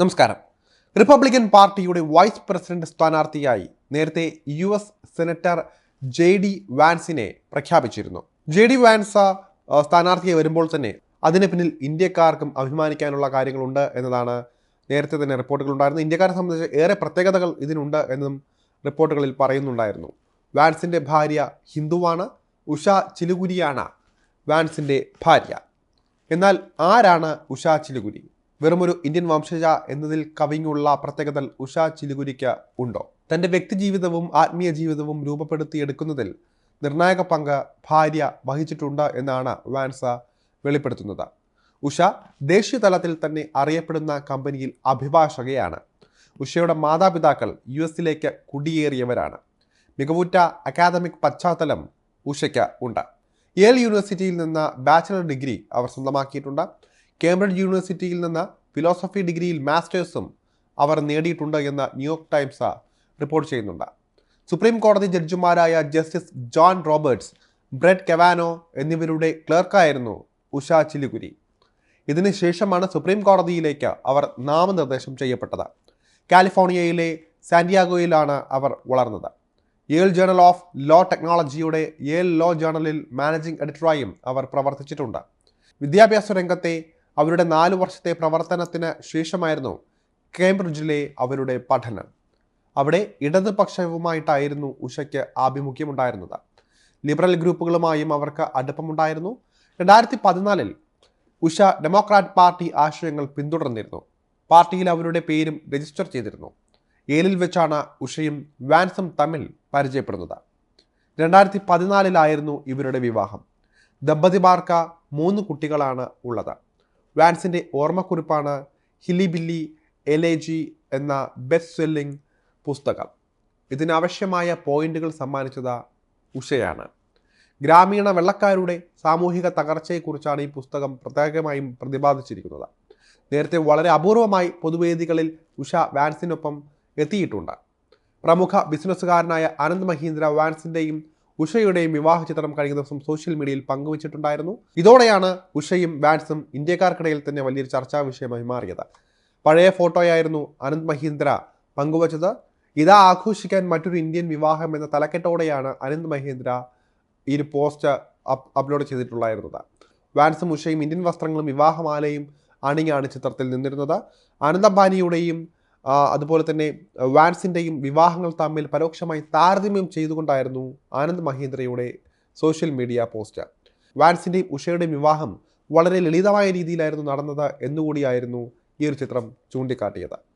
നമസ്കാരം. റിപ്പബ്ലിക്കൻ പാർട്ടിയുടെ vice president സ്ഥാനാർത്ഥിയായി നേരത്തെ U S senator J D വാൻസിനെ പ്രഖ്യാപിച്ചിരുന്നു. ജെ ഡി വാൻസ സ്ഥാനാർത്ഥിയെ വരുമ്പോൾ തന്നെ അതിന് പിന്നിൽ ഇന്ത്യക്കാർക്കും അഭിമാനിക്കാനുള്ള കാര്യങ്ങളുണ്ട് എന്നതാണ് നേരത്തെ തന്നെ റിപ്പോർട്ടുകൾ ഉണ്ടായിരുന്നത്. ഇന്ത്യക്കാരെ സംബന്ധിച്ച് ഏറെ പ്രത്യേകതകൾ ഇതിനുണ്ട് എന്നും റിപ്പോർട്ടുകളിൽ പറയുന്നുണ്ടായിരുന്നു. വാൻസിന്റെ ഭാര്യ ഹിന്ദുവാണ് ഉഷ ചിലുകുരിയാണ് വാൻസിന്റെ ഭാര്യ. എന്നാൽ ആരാണ് ഉഷ ചിലുകുരി? വെറുമൊരു ഇന്ത്യൻ വംശജ എന്നതിൽ കവിഞ്ഞുള്ള പ്രത്യേകതൽ ഉഷ ചിലുകുരിക്ക് ഉണ്ടോ? തന്റെ വ്യക്തിജീവിതവും ആത്മീയ ജീവിതവും രൂപപ്പെടുത്തിയെടുക്കുന്നതിൽ നിർണായക പങ്ക് ഭാര്യ വഹിച്ചിട്ടുണ്ട് എന്നാണ് വാൻസ വെളിപ്പെടുത്തുന്നത്. ഉഷ ദേശീയ തലത്തിൽ തന്നെ അറിയപ്പെടുന്ന കമ്പനിയിൽ അഭിഭാഷകയാണ്. ഉഷയുടെ മാതാപിതാക്കൾ യു എസിലേക്ക് കുടിയേറിയവരാണ്. മികവുറ്റ അക്കാദമിക് പശ്ചാത്തലം ഉഷയ്ക്ക് ഉണ്ട്. യേൽ യൂണിവേഴ്സിറ്റിയിൽ നിന്ന് ബാച്ചലർ ഡിഗ്രി അവർ സ്വന്തമാക്കിയിട്ടുണ്ട്. കേംബ്രിഡ്ജ് യൂണിവേഴ്സിറ്റിയിൽ നിന്ന് ഫിലോസഫി ഡിഗ്രിയിൽ മാസ്റ്റേഴ്സും അവർ നേടിയിട്ടുണ്ട് എന്ന് ന്യൂയോർക്ക് ടൈംസ് റിപ്പോർട്ട് ചെയ്യുന്നുണ്ട്. സുപ്രീം കോടതി ജഡ്ജിമാരായ justice John Roberts Brett Kavanaugh എന്നിവരുടെ ക്ലർക്കായിരുന്നു ഉഷ ചിലുകുരി. ഇതിനുശേഷമാണ് സുപ്രീം കോടതിയിലേക്ക് അവർ നാമനിർദ്ദേശം ചെയ്യപ്പെട്ടത്. കാലിഫോർണിയയിലെ സാന്റിയാഗോയിലാണ് അവർ വളർന്നത്. യേൽ ജേണൽ ഓഫ് ലോ ടെക്നോളജിയുടെ യേൽ ലോ ജേണലിൽ മാനേജിംഗ് എഡിറ്ററായും അവർ പ്രവർത്തിച്ചിട്ടുണ്ട്. വിദ്യാഭ്യാസ രംഗത്തെ അവരുടെ നാലു വർഷത്തെ പ്രവർത്തനത്തിന് ശേഷമായിരുന്നു കേംബ്രിഡ്ജിലെ അവരുടെ പഠനം. അവിടെ ഇടതുപക്ഷവുമായിട്ടായിരുന്നു ഉഷയ്ക്ക് ആഭിമുഖ്യമുണ്ടായിരുന്നത്. ലിബറൽ ഗ്രൂപ്പുകളുമായും അവർക്ക് അടുപ്പമുണ്ടായിരുന്നു. രണ്ടായിരത്തി പതിനാലിൽ ഉഷ ഡെമോക്രാറ്റ് പാർട്ടി ആശയങ്ങൾ പിന്തുടർന്നിരുന്നു. പാർട്ടിയിൽ അവരുടെ പേരും രജിസ്റ്റർ ചെയ്തിരുന്നു. ഏലിൽ വെച്ചാണ് ഉഷയും വാൻസും തമ്മിൽ പരിചയപ്പെടുന്നത്. രണ്ടായിരത്തി പതിനാലിലായിരുന്നു ഇവരുടെ വിവാഹം. ദമ്പതിമാർക്ക് മൂന്ന് കുട്ടികളാണ് ഉള്ളത്. വാൻസിന്റെ ഓർമ്മക്കുറിപ്പാണ് ഹിലി ബില്ലി എലേജി എന്ന ബെസ്റ്റ് സെല്ലിംഗ് പുസ്തകം. ഇതിനാവശ്യമായ പോയിന്റുകൾ സമ്മാനിച്ചത് ഉഷയാണ്. ഗ്രാമീണ വെള്ളക്കാരുടെ സാമൂഹിക തകർച്ചയെക്കുറിച്ചാണ് ഈ പുസ്തകം പ്രത്യേകമായും പ്രതിപാദിച്ചിരിക്കുന്നത്. നേരത്തെ വളരെ അപൂർവമായി പൊതുവേദികളിൽ ഉഷ വാൻസിനൊപ്പം എത്തിയിട്ടുണ്ട്. പ്രമുഖ ബിസിനസ്സുകാരനായ ആനന്ദ് മഹീന്ദ്ര വാൻസിന്റെയും ഉഷയുടെയും വിവാഹ ചിത്രം കഴിഞ്ഞ ദിവസം സോഷ്യൽ മീഡിയയിൽ പങ്കുവച്ചിട്ടുണ്ടായിരുന്നു. ഇതോടെയാണ് ഉഷയും വാൻസും ഇന്ത്യക്കാർക്കിടയിൽ തന്നെ വലിയൊരു ചർച്ചാ വിഷയമായി മാറിയത്. പഴയ ഫോട്ടോയായിരുന്നു അനന്ത് മഹീന്ദ്ര പങ്കുവച്ചത്. ഇതാ ആഘോഷിക്കാൻ മറ്റൊരു ഇന്ത്യൻ വിവാഹം എന്ന തലക്കെട്ടോടെയാണ് അനന്ത് മഹീന്ദ്ര ഈ ഒരു പോസ്റ്റ് അപ് അപ്ലോഡ് ചെയ്തിട്ടുള്ളായിരുന്നത്. വാൻസും ഉഷയും ഇന്ത്യൻ വസ്ത്രങ്ങളും വിവാഹമാലയും അണിഞ്ഞാണ് ചിത്രത്തിൽ നിന്നിരുന്നത്. അനന്ത് അംബാനിയുടെയും അതുപോലെ തന്നെ വാൻസിന്റെയും വിവാഹങ്ങൾ തമ്മിൽ പരോക്ഷമായി താരതമ്യം ചെയ്തുകൊണ്ടായിരുന്നു ആനന്ദ് മഹീന്ദ്രയുടെ സോഷ്യൽ മീഡിയ പോസ്റ്റ്. വാൻസിന്റെയും ഉഷയുടെയും വിവാഹം വളരെ ലളിതമായ രീതിയിലായിരുന്നു നടന്നത് എന്നുകൂടിയായിരുന്നു ഈ ഒരു ചിത്രം ചൂണ്ടിക്കാട്ടിയത്.